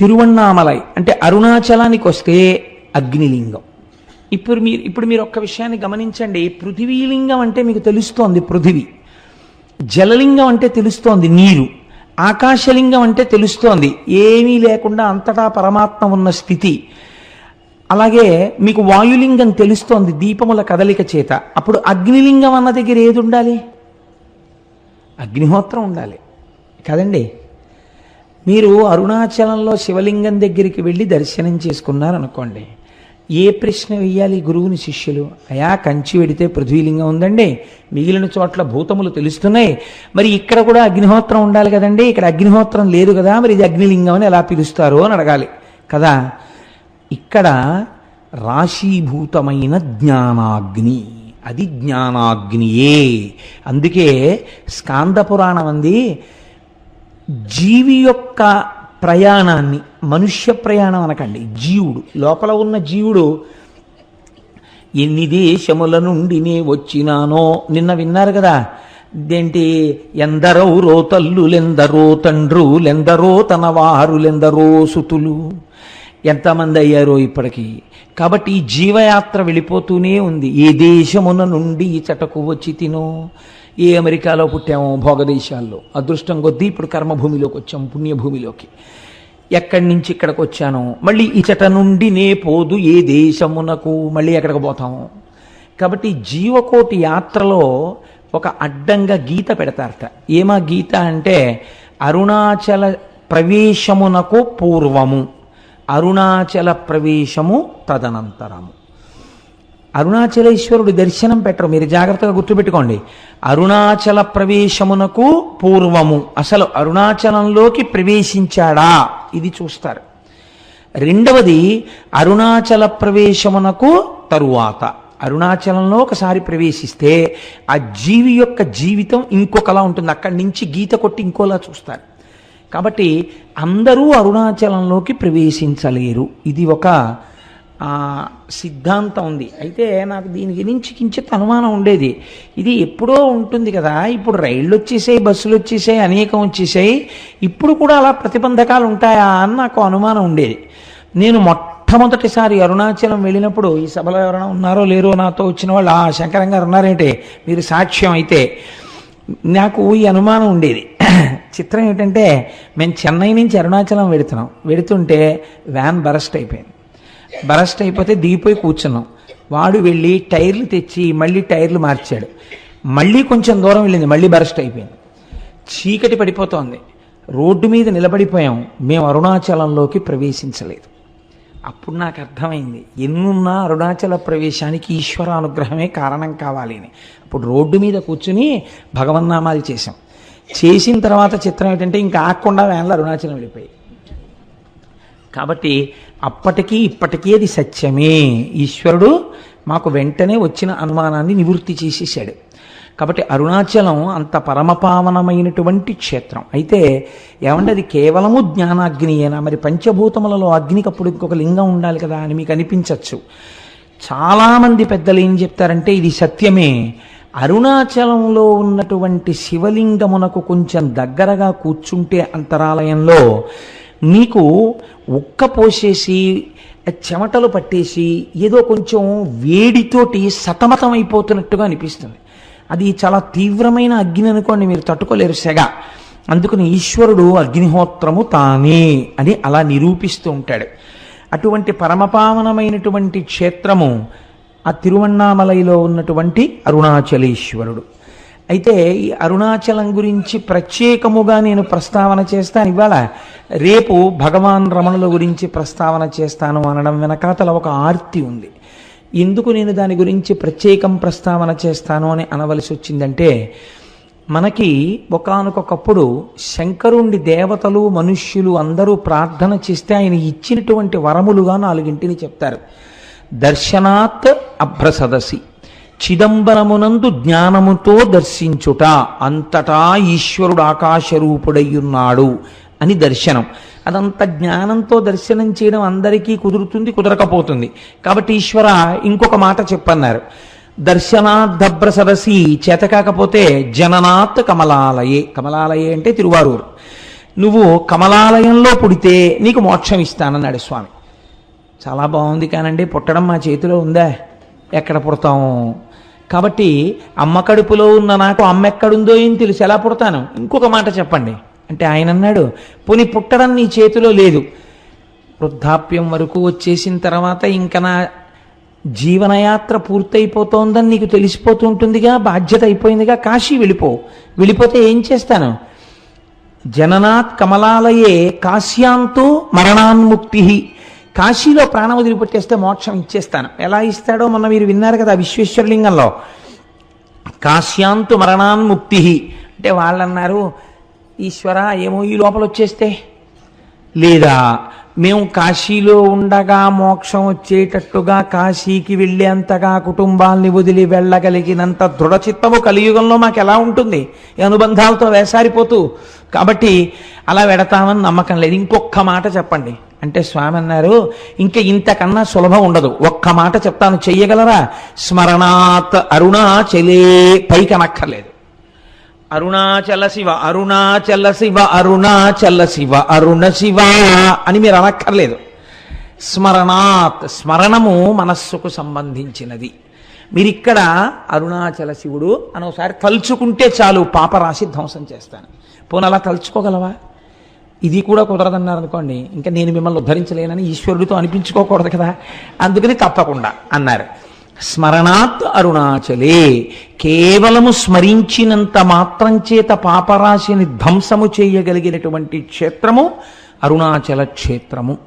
తిరువన్నామలై అంటే అరుణాచలానికి వస్తే అగ్నిలింగం. ఇప్పుడు మీరు ఇప్పుడు మీరు ఒక్క విషయాన్ని గమనించండి. పృథివీలింగం అంటే మీకు తెలుస్తోంది పృథివీ. జలలింగం అంటే తెలుస్తోంది నీరు. ఆకాశలింగం అంటే తెలుస్తోంది. ఏమీ లేకుండా అంతటా పరమాత్మ ఉన్న స్థితి. అలాగే మీకు వాయులింగం తెలుస్తోంది దీపముల కదలిక చేత. అప్పుడు అగ్నిలింగం అన్న దగ్గర ఏది ఉండాలి? అగ్నిహోత్రం ఉండాలి. కదండి? మీరు అరుణాచలంలో శివలింగం దగ్గరికి వెళ్ళి దర్శనం చేసుకున్నారనుకోండి ఏ ప్రశ్న వేయాలి గురువుని శిష్యులు? అయా కంచి వెడితే పృథ్వీలింగం ఉందండి. మిగిలిన చోట్ల భూతములు తెలుస్తున్నాయి. మరి ఇక్కడ కూడా అగ్నిహోత్రం ఉండాలి కదండి. ఇక్కడ అగ్నిహోత్రం లేదు కదా మరి ఇది అగ్నిలింగం అని ఎలా పిలుస్తారు అని అడగాలి. కదా? ఇక్కడ రాశీభూతమైన జ్ఞానాగ్ని. అది జ్ఞానాగ్నియే. అందుకే స్కాంద పురాణం అంది జీవి యొక్క ప్రయాణాన్ని మనుష్య ప్రయాణం అనకండి జీవుడు లోపల ఉన్న జీవుడు ఎన్ని దేశముల నుండి నే వచ్చినానో నిన్న విన్నారు కదా. ఇదేంటి? ఎందరో రో తల్లులెందరో తండ్రులెందరో తన వారులెందరో సుతులు. ఎంతమంది అయ్యారో ఇప్పటికీ. కాబట్టి ఈ జీవయాత్ర వెళ్ళిపోతూనే ఉంది. ఏ దేశమున నుండి ఈ చటకు వచ్చి తినో? ఏ అమెరికాలో పుట్టాము భోగదేశాల్లో. అదృష్టం కొద్దీ ఇప్పుడు కర్మభూమిలోకి వచ్చాము పుణ్యభూమిలోకి. ఎక్కడి నుంచి ఇక్కడికి వచ్చానో మళ్ళీ ఇచట నుండి నే పోదు ఏ దేశమునకు మళ్ళీ ఎక్కడికి పోతాము. కాబట్టి జీవకోటి యాత్రలో ఒక అడ్డంగా గీత పెడతారట. ఏమా గీత అంటే అరుణాచల ప్రవేశమునకు పూర్వము అరుణాచల ప్రవేశము తదనంతరము. అరుణాచలేశ్వరుడి దర్శనం పెట్టరు. మీరు జాగ్రత్తగా గుర్తుపెట్టుకోండి. అరుణాచల ప్రవేశమునకు పూర్వము. అసలు అరుణాచలంలోకి ప్రవేశించాడా? ఇది చూస్తారు. రెండవది అరుణాచల ప్రవేశమునకు తరువాత. అరుణాచలంలో ఒకసారి ప్రవేశిస్తే ఆ జీవి యొక్క జీవితం ఇంకొకలా ఉంటుంది. అక్కడి నుంచి గీత కొట్టి ఇంకోలా చూస్తారు. కాబట్టి అందరూ అరుణాచలంలోకి ప్రవేశించలేరు. ఇది ఒక సిద్ధాంతం ఉంది. అయితే నాకు దీని గురించి కించిత్ అనుమానం ఉండేది. ఇది ఎప్పుడో ఉంటుంది కదా ఇప్పుడు రైళ్ళు వచ్చేసాయి బస్సులు వచ్చేసాయి అనేకం వచ్చేసాయి. ఇప్పుడు కూడా అలా ప్రతిబంధకాలు ఉంటాయా అని నాకు అనుమానం ఉండేది. నేను మొట్టమొదటిసారి అరుణాచలం వెళ్ళినప్పుడు ఈ సభలో ఎవరైనా ఉన్నారో లేరో నాతో వచ్చిన వాళ్ళు ఆ శంకరం గారు ఉన్నారేంటే? మీరు సాక్ష్యం అయితే. నాకు ఈ అనుమానం ఉండేది. చిత్రం ఏంటంటే మేము చెన్నై నుంచి అరుణాచలం వెడుతున్నాం వెడుతుంటే వ్యాన్ బరస్ట్ అయిపోయింది. బరస్ట్ అయిపోతే దిగిపోయి కూర్చున్నాం. వాడు వెళ్ళి టైర్లు తెచ్చి మళ్ళీ టైర్లు మార్చాడు. మళ్ళీ కొంచెం దూరం వెళ్ళింది మళ్ళీ బరస్ట్ అయిపోయింది. చీకటి పడిపోతోంది. రోడ్డు మీద నిలబడిపోయాం. మేము అరుణాచలంలోకి ప్రవేశించలేదు. అప్పుడు నాకు అర్థమైంది ఎన్నున్నా అరుణాచల ప్రవేశానికి ఈశ్వర అనుగ్రహమే కారణం కావాలి అని. అప్పుడు రోడ్డు మీద కూర్చుని భగవన్నామాలు చేశాం. చేసిన తర్వాత చిత్రం ఏంటంటే ఇంకా ఆకుండా వ్యాన్లు అరుణాచలం వెళ్ళిపోయాయి. కాబట్టి అప్పటికీ ఇప్పటికీ అది సత్యమే. ఈశ్వరుడు మాకు వెంటనే వచ్చిన అనుమానాన్ని నివృత్తి చేసేసాడు కాబట్టి అరుణాచలం అంత పరమపావనమైనటువంటి క్షేత్రం. అయితే ఏమంటే అది కేవలము జ్ఞానాగ్నియేనా మరి పంచభూతములలో అగ్నికి అప్పుడు ఇంకొక లింగం ఉండాలి కదా అని మీకు అనిపించవచ్చు చాలామంది పెద్దలు ఏం చెప్తారంటే ఇది సత్యమే. అరుణాచలంలో ఉన్నటువంటి శివలింగమునకు కొంచెం దగ్గరగా కూర్చుంటే అంతరాలయంలో మీకు ఉక్క పోసేసి చెమటలు పట్టేసి ఏదో కొంచెం వేడితోటి సతమతమైపోతున్నట్టుగా అనిపిస్తుంది. అది చాలా తీవ్రమైన అగ్ని అనుకోండి మీరు తట్టుకోలేరు సెగ. అందుకని ఈశ్వరుడు అగ్నిహోత్రము తానే అని అలా నిరూపిస్తూ ఉంటాడు. అటువంటి పరమపావనమైనటువంటి క్షేత్రము ఆ తిరువన్నామలైలో ఉన్నటువంటి అరుణాచలేశ్వరుడు. అయితే ఈ అరుణాచలం గురించి ప్రత్యేకముగా నేను ప్రస్తావన చేస్తాను. ఇవాళ రేపు భగవాన్ రమణుల గురించి ప్రస్తావన చేస్తాను అనడం వెనకాతల ఒక ఆర్తి ఉంది. ఎందుకు నేను దాని గురించి ప్రత్యేకం ప్రస్తావన చేస్తాను అని అనవలసి వచ్చిందంటే మనకి ఒకనకొకప్పుడు శంకరుండి దేవతలు మనుష్యులు అందరూ ప్రార్థన చేస్తే ఆయన ఇచ్చినటువంటి వరములుగా నాలుగింటిని చెప్తారు. దర్శనాత్ అభ్రసదసి. చిదంబరమునందు జ్ఞానముతో దర్శించుట అంతటా ఈశ్వరుడు ఆకాశరూపుడయ్యున్నాడు అని దర్శనం. అదంత జ్ఞానంతో దర్శనం చేయడం అందరికీ కుదురుతుంది కుదరకపోతుంది. కాబట్టి ఈశ్వర ఇంకొక మాట చెప్పన్నారు. దర్శనాద్దభ్ర సరసి చేత కాకపోతే జననాత్ కమలాలయే. కమలాలయే అంటే తిరువారూరు. నువ్వు కమలాలయంలో పుడితే నీకు మోక్షం ఇస్తానన్నాడు స్వామి. చాలా బాగుంది కానండి పుట్టడం మా చేతిలో ఉందా? ఎక్కడ పుడతాము కాబట్టి అమ్మ కడుపులో ఉన్న నాకు అమ్మ ఎక్కడుందో ఏం తెలుసు ఎలా పుడతాను? ఇంకొక మాట చెప్పండి. అంటే ఆయన అన్నాడు పుని పుట్టడం నీ చేతిలో లేదు. వృద్ధాప్యం వరకు వచ్చేసిన తర్వాత ఇంకా నా జీవనయాత్ర పూర్తయిపోతోందని నీకు తెలిసిపోతుంటుందిగా బాధ్యత అయిపోయిందిగా కాశీ వెళ్ళిపో. వెళ్ళిపోతే ఏం చేస్తాను? జననాత్ కమలాలయే కాశ్యాంతో మరణాన్ముక్తి. కాశీలో ప్రాణం వదిలిపెట్టేస్తే మోక్షం ఇచ్చేస్తాను. ఎలా ఇస్తాడో మొన్న మీరు విన్నారు కదా విశ్వేశ్వరలింగంలో. కాశ్యాంతు మరణాన్ముక్తి అంటే వాళ్ళు అన్నారు ఈశ్వర ఏమో ఈ లోపల వచ్చేస్తే? లేదా మేము కాశీలో ఉండగా మోక్షం వచ్చేటట్టుగా కాశీకి వెళ్ళేంతగా కుటుంబాల్ని వదిలి వెళ్ళగలిగినంత దృఢచిత్తము కలియుగంలో మాకు ఎలా ఉంటుంది అనుబంధాలతో వేసారిపోతూ. కాబట్టి అలా వెడతామని నమ్మకం లేదు. ఇంకొక మాట చెప్పండి. అంటే స్వామి అన్నారు ఇంకా ఇంతకన్నా సులభం ఉండదు. ఒక్క మాట చెప్తాను. చెయ్యగలరా? స్మరణాత్ అరుణాచలే. పైకి అనక్కర్లేదు అరుణాచల శివ అరుణాచల శివ అరుణాచల శివ అరుణ శివ అని మీరు అనక్కర్లేదు. స్మరణాత్ స్మరణము మనస్సుకు సంబంధించినది. మీరు ఇక్కడ అరుణాచల శివుడు అని ఒకసారి తలుచుకుంటే చాలు. పాపరాశి ధ్వంసం చేస్తాను. పోనీ అలా తలుచుకోగలవా? ఇది కూడా కుదరదన్నారు అనుకోండి ఇంకా నేను మిమ్మల్ని ఉద్ధరించలేనని ఈశ్వరుడితో అనిపించుకోకూడదు కదా. అందుకని తప్పకుండా అన్నారు. స్మరణాత్ అరుణాచలే కేవలము స్మరించినంత మాత్రం చేత పాపరాశిని ధ్వంసము చేయగలిగినటువంటి క్షేత్రము అరుణాచల క్షేత్రము.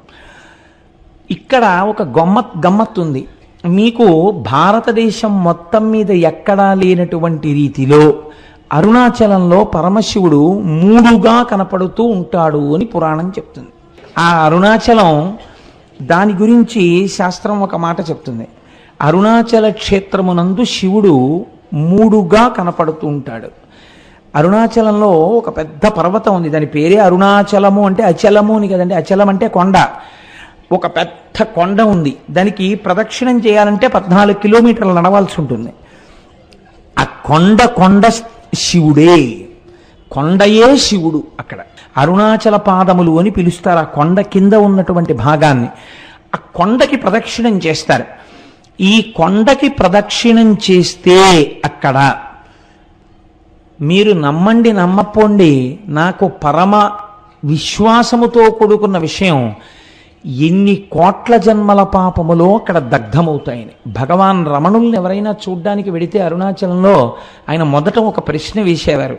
ఇక్కడ ఒక గమ్మత్ గమ్మత్ ఉంది. మీకు భారతదేశం మొత్తం మీద ఎక్కడా లేనటువంటి రీతిలో అరుణాచలంలో పరమశివుడు మూడుగా కనపడుతూ ఉంటాడు అని పురాణం చెప్తుంది. ఆ అరుణాచలం దాని గురించి శాస్త్రం ఒక మాట చెప్తుంది. అరుణాచల క్షేత్రమునందు శివుడు మూడుగా కనపడుతూ ఉంటాడు. అరుణాచలంలో ఒక పెద్ద పర్వతం ఉంది. దాని పేరే అరుణాచలము అంటే అచలము అని కదండి. అచలం అంటే కొండ. ఒక పెద్ద కొండ ఉంది. దానికి ప్రదక్షిణం చేయాలంటే పద్నాలుగు కిలోమీటర్లు నడవాల్సి ఉంటుంది. ఆ కొండ కొండ శివుడే. కొండయే శివుడు అక్కడ. అరుణాచల పాదములు అని పిలుస్తారు ఆ కొండ కింద ఉన్నటువంటి భాగాన్ని. ఆ కొండకి ప్రదక్షిణం చేస్తారు. ఈ కొండకి ప్రదక్షిణం చేస్తే అక్కడ మీరు నమ్మండి నమ్మపోండి నాకు పరమ విశ్వాసముతో కూడుకున్న విషయం ఎన్ని కోట్ల జన్మల పాపములో అక్కడ దగ్ధమవుతాయని. భగవాన్ రమణుల్ని ఎవరైనా చూడ్డానికి వెడితే అరుణాచలంలో ఆయన మొదట ఒక ప్రశ్న వేసేవారు.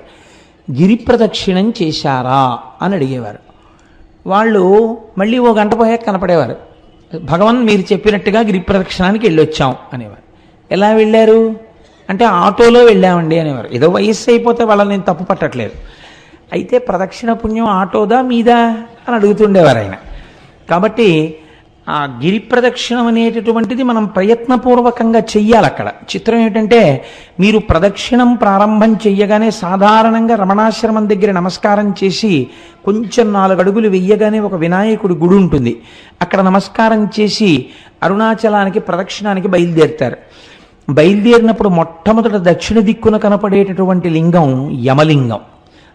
గిరి ప్రదక్షిణం చేశారా అని అడిగేవారు. వాళ్ళు మళ్ళీ ఓ గంట పోయాక కనపడేవారు. భగవాన్ మీరు చెప్పినట్టుగా గిరి ప్రదక్షిణానికి వెళ్ళొచ్చాం అనేవారు. ఎలా వెళ్ళారు? అంటే ఆటోలో వెళ్ళామండి అనేవారు. ఏదో వయస్సు అయిపోతే వాళ్ళని నేను తప్పు పట్టట్లేదు. అయితే ప్రదక్షిణ పుణ్యం ఆటోదా మీదా అని అడుగుతుండేవారు ఆయన. కాబట్టి ఆ గిరి ప్రదక్షిణం అనేటటువంటిది మనం ప్రయత్నపూర్వకంగా చెయ్యాలి అక్కడ. చిత్రం ఏమిటంటే మీరు ప్రదక్షిణం ప్రారంభం చెయ్యగానే సాధారణంగా రమణాశ్రమం దగ్గర నమస్కారం చేసి కొంచెం నాలుగు అడుగులు వెయ్యగానే ఒక వినాయకుడి గుడి ఉంటుంది. అక్కడ నమస్కారం చేసి అరుణాచలానికి ప్రదక్షిణానికి బయలుదేరుతారు. బయలుదేరినప్పుడు మొట్టమొదట దక్షిణ దిక్కున కనపడేటటువంటి లింగం యమలింగం.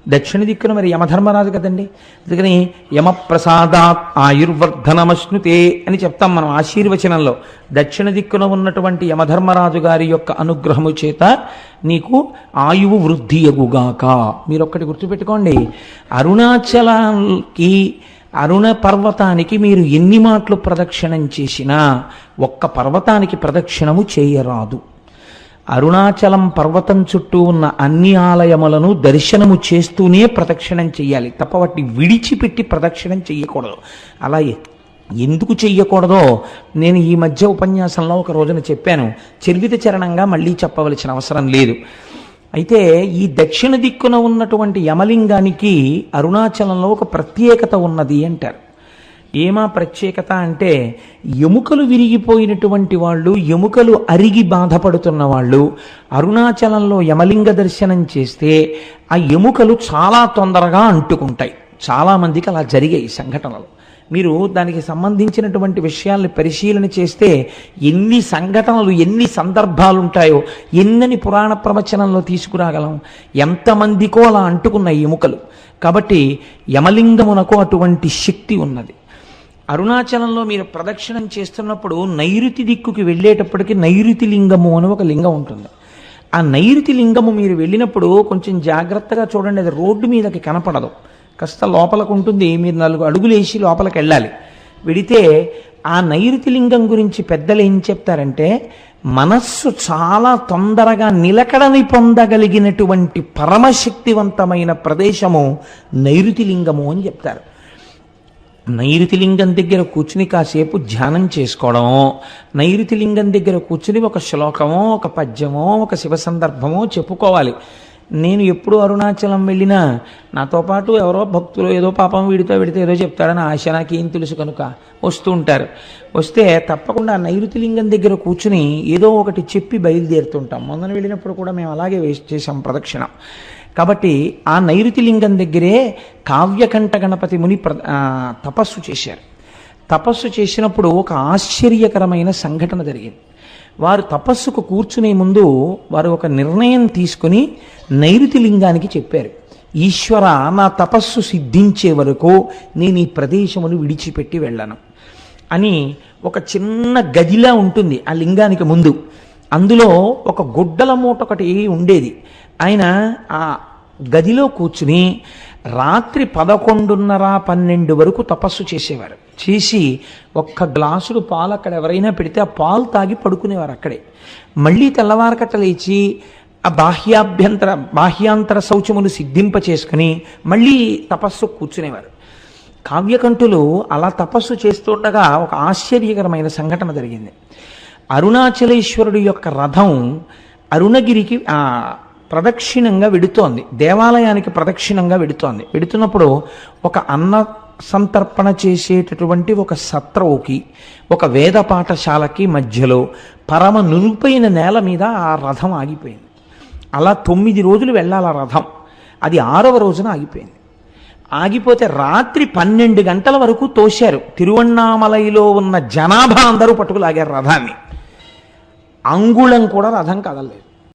దక్షిణ దిక్కున మరి యమధర్మరాజు కదండి? అందుకని యమప్రసాదాత్ ఆయుర్వర్ధనమశ్నుతే అని చెప్తాం మనం ఆశీర్వచనంలో. దక్షిణ దిక్కున ఉన్నటువంటి యమధర్మరాజు గారి యొక్క అనుగ్రహము చేత నీకు ఆయువు వృద్ధి ఎగుగాక. మీరు ఒక్కటి గుర్తుపెట్టుకోండి. అరుణాచలానికి అరుణ పర్వతానికి మీరు ఎన్ని మాటలు ప్రదక్షిణం చేసినా ఒక్క పర్వతానికి ప్రదక్షిణము చేయరాదు. అరుణాచలం పర్వతం చుట్టూ ఉన్న అన్ని ఆలయములను దర్శనము చేస్తూనే ప్రదక్షిణం చెయ్యాలి. తప్ప వాటిని విడిచిపెట్టి ప్రదక్షిణం చెయ్యకూడదు. అలా ఎందుకు చెయ్యకూడదో నేను ఈ మధ్య ఉపన్యాసంలో ఒక రోజున చెప్పాను. చర్విత చరణంగా మళ్ళీ చెప్పవలసిన అవసరం లేదు. అయితే ఈ దక్షిణ దిక్కున ఉన్నటువంటి యమలింగానికి అరుణాచలంలో ఒక ప్రత్యేకత ఉన్నది అంటారు. ఏమా ప్రత్యేకత అంటే ఎముకలు విరిగిపోయినటువంటి వాళ్ళు ఎముకలు అరిగి బాధపడుతున్న వాళ్ళు అరుణాచలంలో యమలింగ దర్శనం చేస్తే ఆ ఎముకలు చాలా తొందరగా అంటుకుంటాయి. చాలామందికి అలా జరిగాయి సంఘటనలు. మీరు దానికి సంబంధించినటువంటి విషయాల్ని పరిశీలన చేస్తే ఎన్ని సంఘటనలు ఎన్ని సందర్భాలు ఉంటాయో ఎన్నని పురాణ ప్రవచనంలో తీసుకురాగలం. ఎంతమందికో అలా అంటుకున్న ఎముకలు. కాబట్టి యమలింగమునకు అటువంటి శక్తి ఉన్నది. అరుణాచలంలో మీరు ప్రదక్షిణం చేస్తున్నప్పుడు నైరుతి దిక్కుకి వెళ్ళేటప్పటికి నైరుతి లింగము అని ఒక లింగం ఉంటుంది. ఆ నైరుతి లింగము మీరు వెళ్ళినప్పుడు కొంచెం జాగ్రత్తగా చూడండి అది రోడ్డు మీదకి కనపడదు. కాస్త లోపలకు ఉంటుంది మీరు నాలుగు అడుగులు వేసి లోపలికి వెళ్ళాలి. వెడితే ఆ నైరుతి లింగం గురించి పెద్దలు ఏం చెప్తారంటే మనస్సు చాలా తొందరగా నిలకడని పొందగలిగినటువంటి పరమశక్తివంతమైన ప్రదేశము నైరుతి లింగము అని చెప్తారు. నైరుతిలింగం దగ్గర కూర్చుని కాసేపు ధ్యానం చేసుకోవడం నైరుతి లింగం దగ్గర కూర్చుని ఒక శ్లోకమో ఒక పద్యమో ఒక శివ సందర్భమో చెప్పుకోవాలి. నేను ఎప్పుడు అరుణాచలం వెళ్ళినా నాతో పాటు ఎవరో భక్తులు ఏదో పాపం వీడితో వీడితో ఏదో చెప్తాడని ఆశ నాకేం తెలుసు కనుక వస్తూ ఉంటారు. వస్తే తప్పకుండా నైరుతిలింగం దగ్గర కూర్చుని ఏదో ఒకటి చెప్పి బయలుదేరుతుంటాం. మొన్న వెళ్ళినప్పుడు కూడా మేము అలాగే వేస్ట్ చేసాం ప్రదక్షిణ. కాబట్టి ఆ నైరుతి లింగం దగ్గరే కావ్యకంఠ గణపతి ముని ప్ర తపస్సు చేశారు. తపస్సు చేసినప్పుడు ఒక ఆశ్చర్యకరమైన సంఘటన జరిగింది. వారు తపస్సుకు కూర్చునే ముందు వారు ఒక నిర్ణయం తీసుకుని నైరుతి లింగానికి చెప్పారు. ఈశ్వర నా తపస్సు సిద్ధించే వరకు నేను ఈ ప్రదేశమును విడిచిపెట్టి వెళ్ళను అని ఒక చిన్న గదిలా ఉంటుంది ఆ లింగానికి ముందు. అందులో ఒక గుడ్డల మూట ఒకటి ఉండేది. ఆయన ఆ గదిలో కూర్చుని రాత్రి పదకొండున్నర పన్నెండు వరకు తపస్సు చేసేవారు. చేసి ఒక్క గ్లాసుడు పాలు అక్కడ ఎవరైనా పెడితే ఆ పాలు తాగి పడుకునేవారు అక్కడే. మళ్ళీ తెల్లవారకట్ట లేచి ఆ బాహ్యాభ్యంతర బాహ్యాంతర శౌచములు సిద్ధింప చేసుకుని మళ్ళీ తపస్సు కూర్చునేవారు. కావ్యకంఠులు అలా తపస్సు చేస్తుండగా ఒక ఆశ్చర్యకరమైన సంఘటన జరిగింది. అరుణాచలేశ్వరుడి యొక్క రథం అరుణగిరికి ప్రదక్షిణంగా విడుతోంది. దేవాలయానికి ప్రదక్షిణంగా విడుతోంది. విడుతున్నప్పుడు ఒక అన్న సంతర్పణ చేసేటటువంటి ఒక సత్రవుకి ఒక వేద పాఠశాలకి మధ్యలో పరమ నునుపైన నేల మీద ఆ రథం ఆగిపోయింది. అలా తొమ్మిది రోజులు వెళ్ళాలి ఆ రథం. అది ఆరవ రోజున ఆగిపోయింది. ఆగిపోతే రాత్రి పన్నెండు గంటల వరకు తోశారు. తిరువണ്ണామలైలో ఉన్న జనాభా అందరూ పట్టుకులాగారు రథాన్ని. అంగుళం కూడా రథం కదలలేదు.